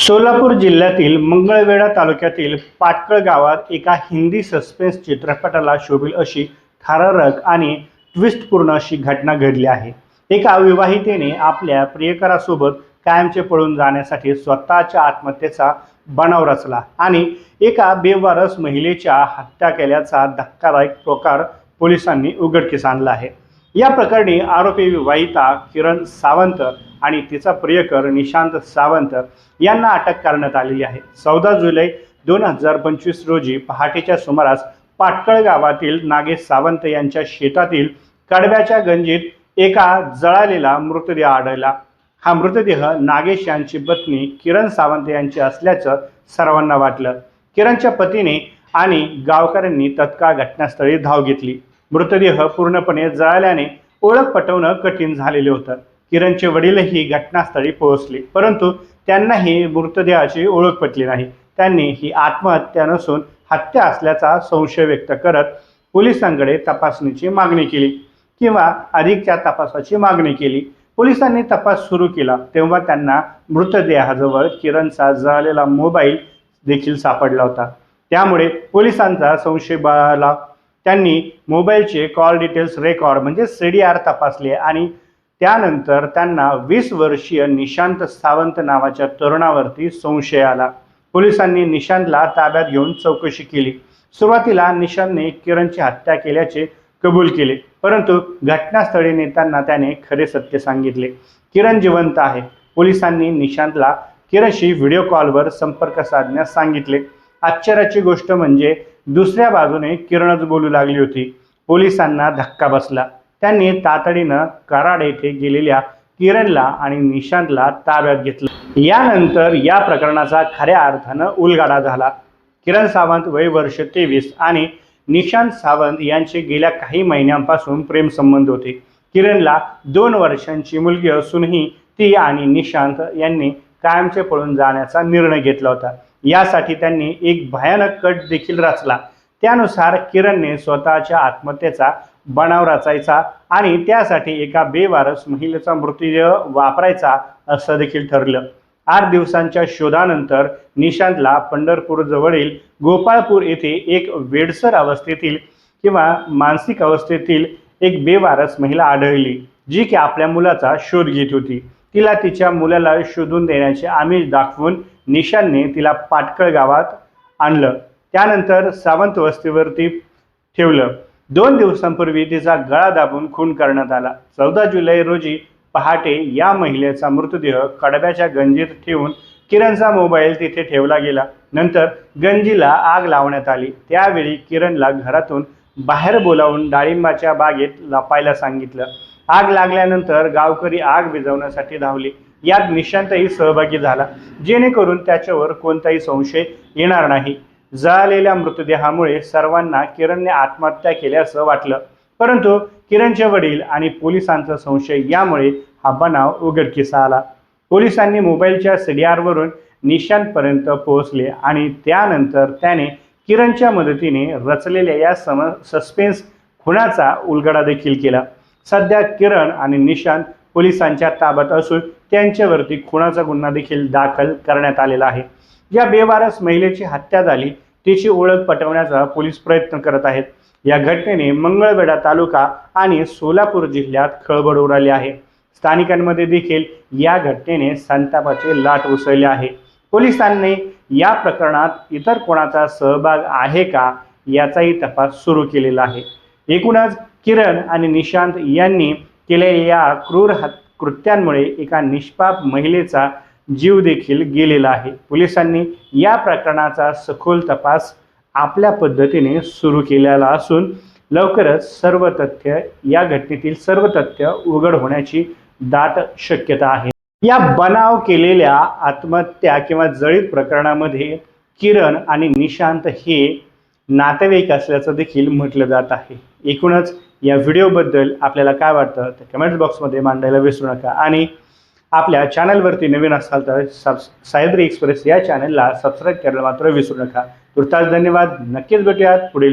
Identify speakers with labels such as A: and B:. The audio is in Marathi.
A: सोलापूर जिल्ह्यातील मंगळवेढा तालुक्यातील पाटकळ गावात एका हिंदी सस्पेन्स चित्रपटाला शोभेल अशी थरारक आणि ट्विस्टपूर्ण अशी घटना घडली आहे. एका विवाहितेने आपल्या प्रियकरासोबत कायमचे पळून जाण्यासाठी स्वतःच्या आत्महत्येचा बनाव रचला आणि एका बेवारस महिलेच्या हत्या केल्याचा धक्कादायक प्रकार पोलिसांनी उघडकीस आणला आहे. या प्रकरणी आरोपी विवाहिता किरण सावंत आणि तिचा प्रियकर निशांत सावंत यांना अटक करण्यात आलेली आहे. चौदा जुलै दोन हजार पंचवीस रोजी पहाटेच्या सुमारास पाटकळ गावातील नागेश सावंत यांच्या शेतातील कडव्याच्या गंजीत एका जळालेला मृतदेह आढळला. हा मृतदेह नागेश यांची पत्नी किरण सावंत यांची असल्याचं सर्वांना वाटलं. किरणच्या पतीने आणि गावकऱ्यांनी तत्काळ घटनास्थळी धाव घेतली. मृतदेह पूर्णपणे जळाल्याने ओळख पटवणं कठीण झालेले होतं. किरणचे वडीलही घटनास्थळी पोहोचले. परंतु त्यांनाही मृतदेहाची ओळख पटली नाही. त्यांनी ही आत्महत्या नसून हत्या असल्याचा संशय व्यक्त करत पोलिसांकडे तपासणीची मागणी केली किंवा अधिकच्या तपासाची मागणी केली. पोलिसांनी तपास सुरू केला. तेव्हा त्यांना मृतदेहाजवळ किरणचा जळालेला मोबाईल देखील सापडला होता. त्यामुळे पोलिसांचा संशय बळाला त्यांनी मोबाईलचे कॉल डिटेल्स रेकॉर्ड म्हणजे सी डी आर तपासले आणि त्यानंतर त्यांना वीस वर्षीय निशांत सावंत नावाच्या तरुणावरती संशय आला. पोलिसांनी निशांतला ताब्यात घेऊन चौकशी केली. सुरुवातीला निशांतने किरणची हत्या केल्याचे कबूल केले परंतु घटनास्थळी नेताना त्याने खरे सत्य सांगितले. किरण जिवंत आहे. पोलिसांनी निशांतला किरणशी व्हिडिओ कॉलवर संपर्क साधण्यास सांगितले. आश्चर्याची गोष्ट म्हणजे दुसऱ्या बाजूने किरणच बोलू लागली होती. पोलिसांना धक्का बसला. त्यांनी तातडीनं कराड येथे गेलेल्या किरणला आणि निशांतला ताब्यात घेतलं. यानंतर या प्रकरणाचा खऱ्या अर्थानं उलगाडा झाला. किरण सावंत वय वर्ष तेवीस आणि निशांत सावंत यांचे गेल्या काही महिन्यांपासून प्रेमसंबंध होते. किरणला दोन वर्षांची मुलगी असूनही ती आणि निशांत यांनी कायमचे पळून जाण्याचा निर्णय घेतला होता. यासाठी त्यांनी एक भयानक कट देखील रचला. त्यानुसार किरणने स्वतःच्या आत्महत्येचा बनाव रचायचा आणि त्यासाठी एका बेवारस महिलेचा मृतदेह वापरायचा असं देखील ठरलं. आठ दिवसांच्या शोधानंतर निशांतला पंढरपूर जवळील गोपाळपूर येथे एक वेडसर अवस्थेतील किंवा मानसिक अवस्थेतील एक बेवारस महिला आढळली जी की आपल्या मुलाचा शोध घेत होती. तिला तिच्या मुलाला शोधून देण्याचे आमिष दाखवून निशांनी तिला पाटकळ गावात आणलं. त्यानंतर सावंत वस्तीवरती ठेवलं. दोन दिवसांपूर्वी तिचा गळा दाबून खून करण्यात आला. चौदा जुलै रोजी पहाटे या महिलेचा मृतदेह कडब्याच्या गंजीत ठेवून किरणचा मोबाईल तिथे ठेवला गेला. नंतर गंजीला आग लावण्यात आली. त्यावेळी किरणला घरातून बाहेर बोलावून डाळिंबाच्या बागेत लपायला सांगितलं. आग लागल्यानंतर गावकरी आग विझवण्यासाठी धावले. यात निशांतही सहभागी झाला. जेणेकरून त्याच्यावर कोणताही संशय येणार नाही. जळालेल्या मृतदेहामुळे सर्वांना किरणने आत्महत्या केल्याचं वाटलं. परंतु किरणचे वडील आणि पोलिसांचा संशय यामुळे हा बनाव उघडकीस आला. पोलिसांनी मोबाईलच्या सीडीआरवरून निशांतपर्यंत पोहोचले आणि त्यानंतर त्याने किरणच्या मदतीने रचलेल्या या सम सस्पेन्स खुनाचा उलगडा देखील केला. सध्या किरण आणि निशांत पोलिसांच्या ताब्यात असून त्यांच्यावरती खुनाचा गुन्हा देखील दाखल करण्यात आलेला आहे. या बेवारस महिलेची हत्या झाली तिची ओळख पटवण्याचा पोलीस प्रयत्न करत आहेत. या घटनेने मंगळवेढा तालुका आणि सोलापूर जिल्ह्यात खळबळ उडाली आहे. स्थानिकांमध्ये देखील या घटनेने संतापाचे लाट उसळले आहे. पोलिसांनी या प्रकरणात इतर कोणाचा सहभाग आहे का याचाही तपास सुरू केलेला आहे. एकूणच किरण आणि निशांत यांनी केलेल्या या क्रूर हत कृत्यांमुळे एका निष्पाप महिलेचा जीव देखील गेलेला आहे. पोलिसांनी या प्रकरणाचा सखोल तपास आपल्या पद्धतीने सुरू केलेला असून लवकरच सर्व तथ्य या घटनेतील सर्व तथ्य उघड होण्याची दाट शक्यता आहे. या बनाव केलेल्या आत्महत्या किंवा जळीत प्रकरणामध्ये किरण आणि निशांत हे नातेवाईक असल्याचं देखील म्हटलं जात आहे. एकूणच या व्हिडिओबद्दल आपल्याला काय वाटतं ते कमेंट बॉक्समध्ये मांडायला विसरू नका. आणि आपल्या चॅनलवरती नवीन असाल तर सब सायद्री एक्सप्रेस या चॅनलला सबस्क्राईब करायला मात्र विसरू नका. तुर्तास धन्यवाद. नक्कीच भेटूयात पुढील